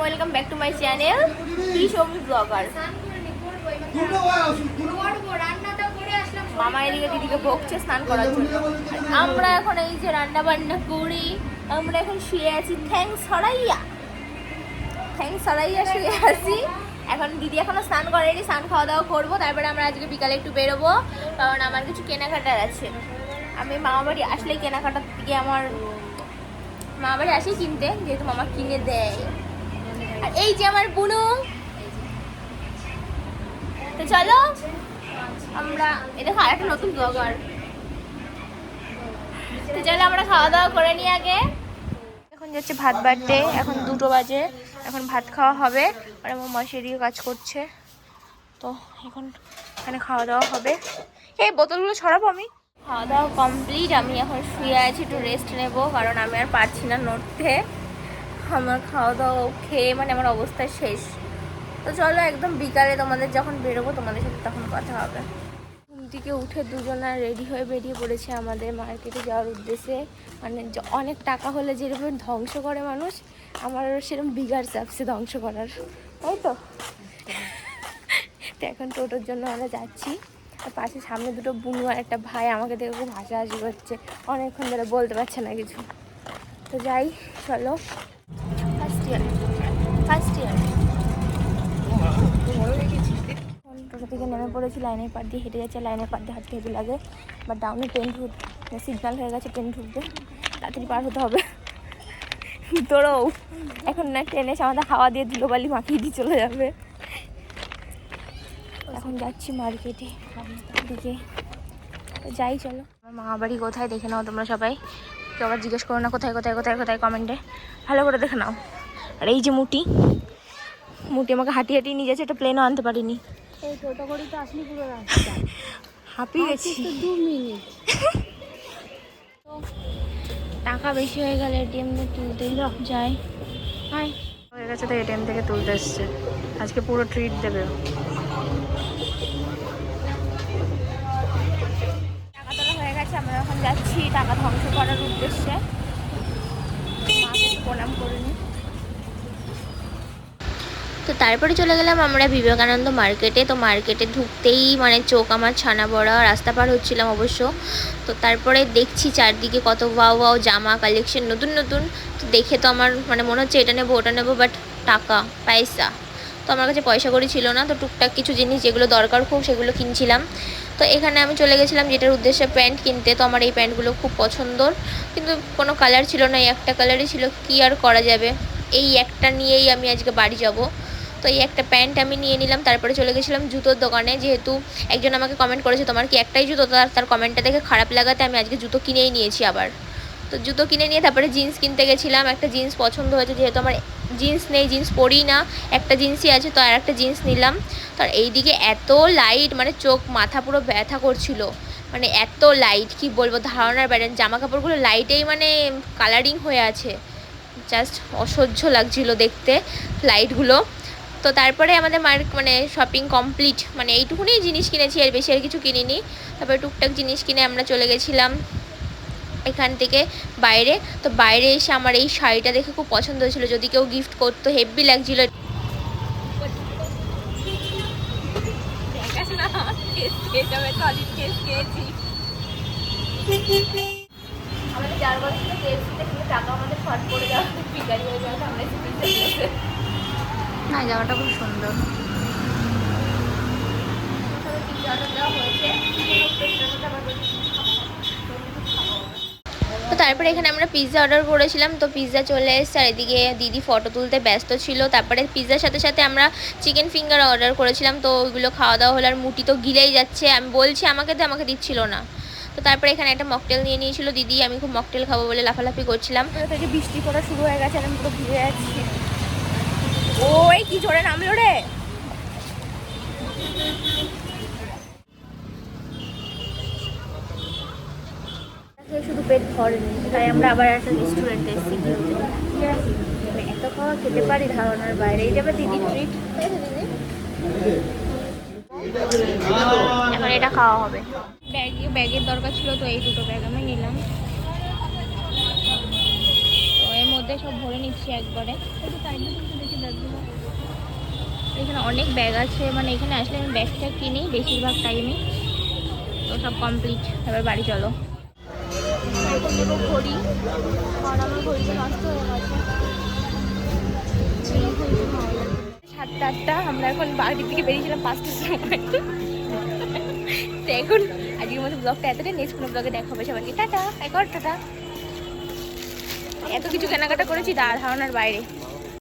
Welcome back to my channel কি সবজি blogger মামা এদিকে দিদিকে বকছে স্নান করার জন্য। আমরা এখন এই যে রান্না বান্না করি, আমরা এখন শুয়ে আছি। থ্যাংকস হরাইয়া থ্যাংকস হরাইয়া শুয়ে আছি। এখন দিদি এখনও স্নান করেনি, স্নান খাওয়া দাওয়া করব, তারপরে আমরা আজকে বিকালে একটু বেরোবো, কারণ আমার কিছু কেনাকাটার আছে। আমি মামা বাড়ি আসলেই কেনাকাটার দিকে আমার মামা বাড়ি আসি কিনতে, যেহেতু মামা কিনে দেয়। আর এই যে আমার বুনু। তো চলো, আমরা এ দেখো আর একটা নতুন ব্লগার তো চলো আমরা খাওয়া দাওয়া করে নিই আগে। এখন যাচ্ছে ভাত বাড়তে, এখন দুটো বাজে। এখন ভাত খাওয়া হবে। আর আমার এদিকে কাজ করছে। তো এখন এখানে খাওয়া দাওয়া হবে। এই বোতলগুলো ছড়াবো আমি। খাওয়া দাওয়া কমপ্লিট আমি এখন শুয়ে আছি, একটু রেস্ট নেব, কারণ আমি আর পারছি না নড়তে। আমার খাওয়া দাওয়া খেয়ে মানে আমার অবস্থা শেষ। তো চলো একদম বিকালে তোমাদের যখন বেরোবো, তোমাদের সাথে তখন কথা হবে। থেকে উঠে দুজনা রেডি হয়ে বেরিয়ে পড়েছে আমাদের মার্কেটে যাওয়ার উদ্দেশ্যে মানে অনেক টাকা হলে যেরকম ধ্বংস করে মানুষ আমার সেরকম বিগার চাপছে ধ্বংস করার তাই তো তো এখন টোটোর জন্য আমরা যাচ্ছি আর পাশে সামনে দুটো বুনু আর একটা ভাই আমাকে দেখে খুব হাসাহাসি করছে অনেকক্ষণ ধরে বলতে পারছে না কিছু তো যাই চলো ফার্স্ট ইয়ার ফার্স্ট ইয়ার টোটো থেকে নেমে পড়েছি, লাইনের পার দিয়ে হেঁটে যাচ্ছে লাইনের পার দিয়ে হাঁটতে হেঁটে লাগে। বা ডাউনে ট্রেন ঢুক সিগনাল হয়ে গেছে ট্রেন ঢুকবে তাড়াতাড়ি পার হতে হবে। তোরও এখন না ট্রেনে এসে আমাদের হাওয়া দিয়ে ধুলোবালি মাখিয়ে দিয়ে চলে যাবে। এখন যাচ্ছি মার্কেটে দিকে। যাই চলো। আমার মামা বাড়ি কোথায় দেখে নাও তোমরা সবাই। কেউ আবার জিজ্ঞেস করো না কোথায় কোথায় কোথায় কোথায় কমেন্টে ভালো করে দেখে নাও। আর এই যে মুটি। মুটি আমাকে হাঁটি হাঁটিয়ে নিয়ে যাচ্ছে, একটা প্লেনও আনতে পারিনি। এই টোটো করে তো আসলি পুরো রাস্তা। হাঁপিয়ে গেছি। দু মিনিট। টাকা বেশি হয়ে গেলে এটিএম দিয়ে তুলতে যাই। হাই হয়ে গেছে তো এটিএম থেকে তুলতে এসছে। আজকে পুরো ট্রিট দেবে। টাকা তোলা হয়ে গেছে আমরা এখন যাচ্ছি টাকা ধ্বংস করার উদ্দেশ্যে। প্রণাম করে নিই তো তারপরে চলে গেলাম আমরা বিবেকানন্দ মার্কেটে তো মার্কেটে ঢুকতেই মানে চোখ আমার ছানা বড়া, রাস্তা পার হচ্ছিলাম অবশ্য। তো তারপরে দেখছি চারদিকে কত ওয়াও ওয়াও জামা কালেকশন নতুন নতুন। তো দেখে তো আমার মানে মনে হচ্ছে এটা নেব, ওটা নেব বাট টাকা, পয়সা। তো আমার কাছে পয়সা করি ছিল না, তো টুকটাক কিছু জিনিস যেগুলো দরকার খুব সেগুলো কিনছিলাম। তো এখানে আমি চলে গেছিলাম যেটার উদ্দেশ্যে প্যান্ট কিনতে, তো আমার এই প্যান্টগুলো খুব পছন্দর। কিন্তু কোনো কালার ছিল না, এই একটা কালারই ছিল, কি আর করা যাবে? এই একটা নিয়েই আমি আজকে বাড়ি যাব। তো এই একটা প্যান্ট আমি নিয়ে নিলাম, তারপরে চলে গেছিলাম জুতোর দোকানে। যেহেতু একজন আমাকে কমেন্ট করেছে, তোমার কি একটাই জুতো? তার তার কমেন্টটা দেখে খারাপ লাগাতে আমি আজকে জুতো কিনেই নিয়েছি আবার। তো জুতো কিনে নিয়ে তারপরে জিন্স কিনতে গেছিলাম। একটা জিন্স পছন্দ হয়েছে, যেহেতু আমার জিন্স নেই জিন্স পরি না, একটা জিন্সই আছে, তো আর একটা জিন্স নিলাম। তো আর এইদিকে এত লাইট মানে চোখ, মাথা পুরো ব্যথা করছিল। মানে এত লাইট কি বলব, ধারণার বাইরে জামা কাপড়গুলো লাইটেই মানে কালারিং হয়ে আছে। জাস্ট অসহ্য লাগছিল দেখতে লাইটগুলো তো তারপরে আমাদের মার্ক মানে শপিং কমপ্লিট মানে এইটুকুনি জিনিস কিনেছি আর বেশি আর কিছু কিনিনি। তারপরে টুকটাক জিনিস কিনে আমরা চলে গেছিলাম এখান থেকে বাইরে। তো বাইরে এসে আমার এই শাড়িটা দেখে খুব পছন্দ হয়েছিল। যদি কেউ গিফট করতো হেভি লাগছিল। আমাদের টাকা আমাদের পড়ে যাওয়া ভিকারি হয়ে যাওয়া আমরা। না জামাটা খুব সুন্দর। তো তারপরে এখানে আমরা পিৎজা অর্ডার করেছিলাম, তো পিৎজা চলে এসেছে, আর এদিকে দিদি ফটো তুলতে ব্যস্ত ছিল। তারপরে পিৎজার সাথে সাথে আমরা চিকেন ফিঙ্গার অর্ডার করেছিলাম, তো ওইগুলো খাওয়া দাওয়া হলো, আর মুটি তো গিলেই যাচ্ছে। আমি বলছি, আমাকে তো আমাকে দিচ্ছিল না। তো তারপরে এখানে একটা মকটেল নিয়ে নিয়েছিল দিদি, আমি খুব মকটেল খাব বলে লাফালাফি করছিলাম। বৃষ্টি পড়া শুরু হয়ে গেছে, আমি পুরো ভিজে যাচ্ছি ওই কি জোরে নামলো রে? শুধু পেট ভরেনি তাই আমরা আবার একটা রেস্টুরেন্টে এসেছি মানে এত খাওয়া খেতে পারি ধারণার বাইরে। এই যাবে দিদি ট্রিট এখন এটা খাওয়া হবে। ব্যাগ ব্যাগের দরকার ছিল তো এই দুটো ব্যাগ আমি নিলাম। মধ্যে সব ভরে নিচ্ছি একবারে। এখানে অনেক ব্যাগ আছে। মানে এখানে আসলে আমি ব্যাগটা কিনি বেশিরভাগ টাইমে তো সব কমপ্লিট এবার বাড়ি চলো। এখন সাতটা আটটা, আমরা এখন বাড়ি থেকে বেরিয়েছিলাম পাঁচটার সময়। তো এখন আজকের মতো ব্লগটা এতটাই। নেক্সট কোনো ব্লগে দেখা হবে সবাইকে। টাটা একবার টাটা। এত কিছু কেনাকাটা করেছি ধারণার বাইরে।